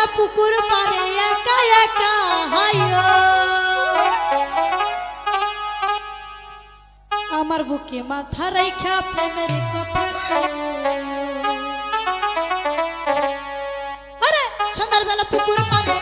শালা পুকুর পারে একা একা হাইও আমার বুকে মাথা রাইখা প্রেমের কথা সন্ধ্যার বেলা পুকুর পারে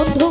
বন্ধু